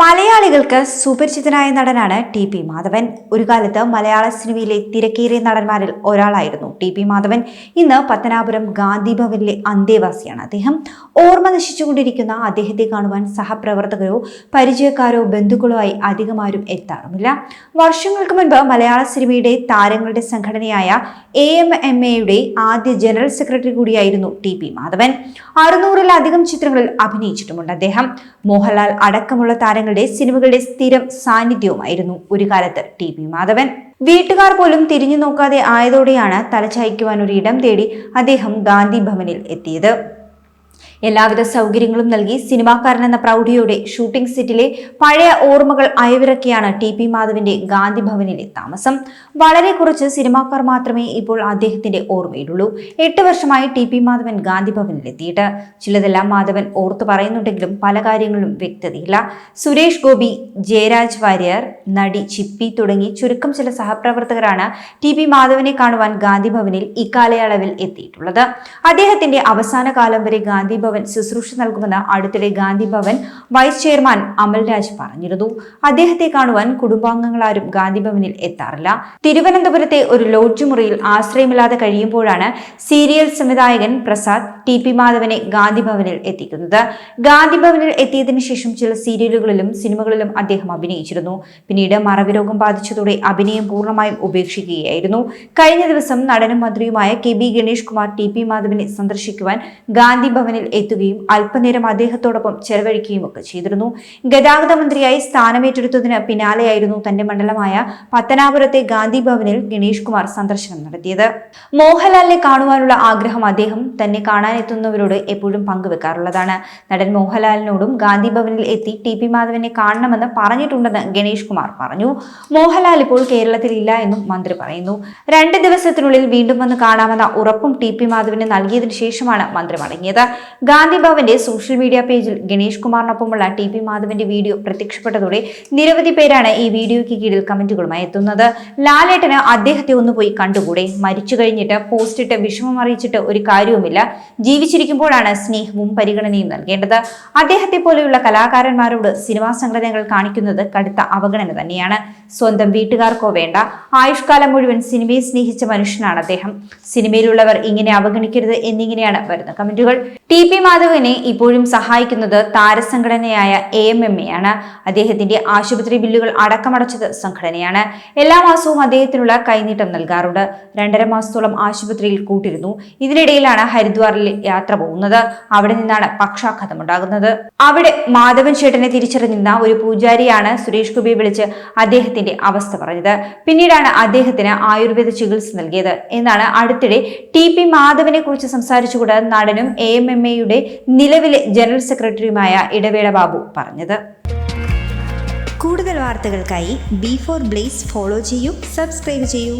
മലയാളികൾക്ക് സുപരിചിതനായ നടനാണ് T P Madhavan. ഒരു കാലത്ത് മലയാള സിനിമയിലെ തിരക്കേറിയ നടന്മാരിൽ ഒരാളായിരുന്നു ടി പി മാധവൻ. ഇന്ന് പത്തനാപുരം ഗാന്ധി ഭവനിലെ അന്തേവാസിയാണ് അദ്ദേഹം. ഓർമ്മ നശിച്ചുകൊണ്ടിരിക്കുന്ന അദ്ദേഹത്തെ കാണുവാൻ സഹപ്രവർത്തകരോ പരിചയക്കാരോ ബന്ധുക്കളോ ആയി അധികമാരും എത്താറുമില്ല. വർഷങ്ങൾക്ക് മുൻപ് മലയാള സിനിമയുടെ താരങ്ങളുടെ സംഘടനയായ എ എം എം എയുടെ ആദ്യ ജനറൽ സെക്രട്ടറി കൂടിയായിരുന്നു ടി പി മാധവൻ. അറുന്നൂറിലധികം ചിത്രങ്ങളിൽ അഭിനയിച്ചിട്ടുമുണ്ട് അദ്ദേഹം. മോഹൻലാൽ അടക്കമുള്ള താരങ്ങളുടെ സിനിമകളുടെ സ്ഥിരം സാന്നിധ്യവുമായിരുന്നു ഒരു കാലത്ത് ടി പി മാധവൻ. വീട്ടുകാർ പോലും തിരിഞ്ഞു നോക്കാതെ ആയതോടെയാണ് തലചായ്ക്കുവാൻ ഒരു ഇടം തേടി അദ്ദേഹം ഗാന്ധി ഭവനിൽ എത്തിയത്. എല്ലാവിധ സൗകര്യങ്ങളും നൽകി സിനിമാക്കാരൻ എന്ന പ്രൗഢിയോടെ ഷൂട്ടിംഗ് സെറ്റിലെ പഴയ ഓർമ്മകൾ അയവിറക്കിയാണ് ടി പി മാധവിന്റെ ഗാന്ധി ഭവനിലെ താമസം. വളരെ കുറച്ച് സിനിമാക്കാർ മാത്രമേ ഇപ്പോൾ അദ്ദേഹത്തിന്റെ ഓർമ്മയിലുള്ളൂ. എട്ട് വർഷമായി ടി പി മാധവൻ ഗാന്ധി ഭവനിലെത്തിയിട്ട്. ചിലതെല്ലാം മാധവൻ ഓർത്തു പറയുന്നുണ്ടെങ്കിലും പല കാര്യങ്ങളും വ്യക്തതയില്ല. സുരേഷ് ഗോപി ജയരാജ് വാര്യർ നടി ചിപ്പി തുടങ്ങി ചുരുക്കം ചില സഹപ്രവർത്തകരാണ് ടി പി മാധവനെ കാണുവാൻ ഗാന്ധി ഭവനിൽ ഇക്കാലയളവിൽ എത്തിയിട്ടുള്ളത്. അദ്ദേഹത്തിന്റെ അവസാന കാലം വരെ ഗാന്ധി ശുശ്രൂഷ നൽകുമെന്ന് അടുത്തിടെ ഗാന്ധി ഭവൻ വൈസ് ചെയർമാൻ അമൽരാജ് പറഞ്ഞിരുന്നു. അദ്ദേഹത്തെ കാണുവാൻ കുടുംബാംഗങ്ങളാരും ഗാന്ധി ഭവനിൽ എത്താറില്ല. തിരുവനന്തപുരത്തെ ഒരു ലോഡ്ജ് മുറിയിൽ ആശ്രയമില്ലാതെ കഴിയുമ്പോഴാണ് സീരിയൽ സംവിധായകൻ പ്രസാദ് ടി പി മാധവനെ ഗാന്ധി ഭവനിൽ എത്തിക്കുന്നത്. ഗാന്ധി ഭവനിൽ എത്തിയതിനു ശേഷം ചില സീരിയലുകളിലും സിനിമകളിലും അദ്ദേഹം അഭിനയിച്ചിരുന്നു. പിന്നീട് മറവി രോഗം ബാധിച്ചതോടെ അഭിനയം പൂർണമായും ഉപേക്ഷിക്കുകയായിരുന്നു. കഴിഞ്ഞ ദിവസം നടനും മന്ത്രിയുമായ K B Ganesh Kumar T P മാധവനെ സന്ദർശിക്കുവാൻ ഗാന്ധി ഭവനിൽ എത്തുകയും അല്പനേരം അദ്ദേഹത്തോടൊപ്പം ചെലവഴിക്കുകയും ഒക്കെ ചെയ്തിരുന്നു. ഗതാഗത മന്ത്രിയായി സ്ഥാനമേറ്റെടുത്തതിന് പിന്നാലെയായിരുന്നു തന്റെ മണ്ഡലമായ പത്തനാപുരത്തെ ഗാന്ധി ഭവനിൽ ഗണേഷ് കുമാർ സന്ദർശനം നടത്തിയത്. മോഹൻലാലിനെ കാണുവാനുള്ള ആഗ്രഹം അദ്ദേഹം തന്നെ കാണാനെത്തുന്നവരോട് എപ്പോഴും പങ്കുവെക്കാറുള്ളതാണ്. നടൻ മോഹൻലാലിനോടും ഗാന്ധി ഭവനിൽ എത്തി ടി പി മാധവനെ കാണണമെന്ന് പറഞ്ഞിട്ടുണ്ടെന്ന് ഗണേഷ് കുമാർ പറഞ്ഞു. മോഹൻലാൽ ഇപ്പോൾ കേരളത്തിൽ ഇല്ല എന്നും മന്ത്രി പറയുന്നു. രണ്ട് ദിവസത്തിനുള്ളിൽ വീണ്ടും വന്ന് കാണാമെന്ന ഉറപ്പും ടി പി മാധവന് നൽകിയതിനു ശേഷമാണ് മന്ത്രി മടങ്ങിയത്. ഗാന്ധി ഭവന്റെ സോഷ്യൽ മീഡിയ പേജിൽ ഗണേഷ് കുമാറിനൊപ്പമുള്ള ടി പി മാധവന്റെ വീഡിയോ പ്രത്യക്ഷപ്പെട്ടതോടെ നിരവധി പേരാണ് ഈ വീഡിയോയ്ക്ക് കീഴിൽ കമന്റുകളുമായി എത്തുന്നത്. ലാലേട്ടന് അദ്ദേഹത്തെ ഒന്ന് പോയി കണ്ടുകൂടെ? മരിച്ചു കഴിഞ്ഞിട്ട് പോസ്റ്റ് ഇട്ട് വിഷമം അറിയിച്ചിട്ട് ഒരു കാര്യവുമില്ല. ജീവിച്ചിരിക്കുമ്പോഴാണ് സ്നേഹവും പരിഗണനയും നൽകേണ്ടത്. അദ്ദേഹത്തെ പോലെയുള്ള കലാകാരന്മാരോട് സിനിമാ സംഘടനകൾ കാണിക്കുന്നത് കടുത്ത അവഗണന തന്നെയാണ്. സ്വന്തം വീട്ടുകാർക്കോ വേണ്ട. ആയുഷ്കാലം മുഴുവൻ സിനിമയെ സ്നേഹിച്ച മനുഷ്യനാണ് അദ്ദേഹം. സിനിമയിലുള്ളവർ ഇങ്ങനെ അവഗണിക്കരുത് എന്നിങ്ങനെയാണ് വരുന്ന കമന്റുകൾ. ടി പി മാധവനെ ഇപ്പോഴും സഹായിക്കുന്നത് താരസംഘടനയായ എ എം എം എ ആണ്. അദ്ദേഹത്തിന്റെ ആശുപത്രി ബില്ലുകൾ അടക്കമടച്ചത് സംഘടനയാണ്. എല്ലാ മാസവും അദ്ദേഹത്തിനുള്ള കൈനീട്ടം നൽകാറുണ്ട്. രണ്ടര മാസത്തോളം ആശുപത്രിയിൽ കൂട്ടിരുന്നു. ഇതിനിടയിലാണ് ഹരിദ്വാറിൽ യാത്ര പോകുന്നത്. അവിടെ നിന്നാണ് പക്ഷാഘാതമുണ്ടാകുന്നത്. അവിടെ മാധവൻ ചേട്ടനെ തിരിച്ചറിഞ്ഞിരുന്ന ഒരു പൂജാരിയാണ് സുരേഷ് ഗോപിയെ വിളിച്ച് അദ്ദേഹത്തിന്റെ അവസ്ഥ പറഞ്ഞത്. പിന്നീടാണ് അദ്ദേഹത്തിന് ആയുർവേദ ചികിത്സ നൽകിയത്. എന്നാണ് അടുത്തിടെ ടി പി മാധവനെ കുറിച്ച് സംസാരിച്ചുകൊണ്ട് നടനും എ എം എം എയുടെ നിലവിലെ ജനറൽ സെക്രട്ടറിയുമായ ഇടവേള ബാബു പറഞ്ഞത്. കൂടുതൽ വാർത്തകൾക്കായി ബി ഫോർ ബ്ലേസ് ഫോളോ ചെയ്യൂ സബ്സ്ക്രൈബ് ചെയ്യൂ.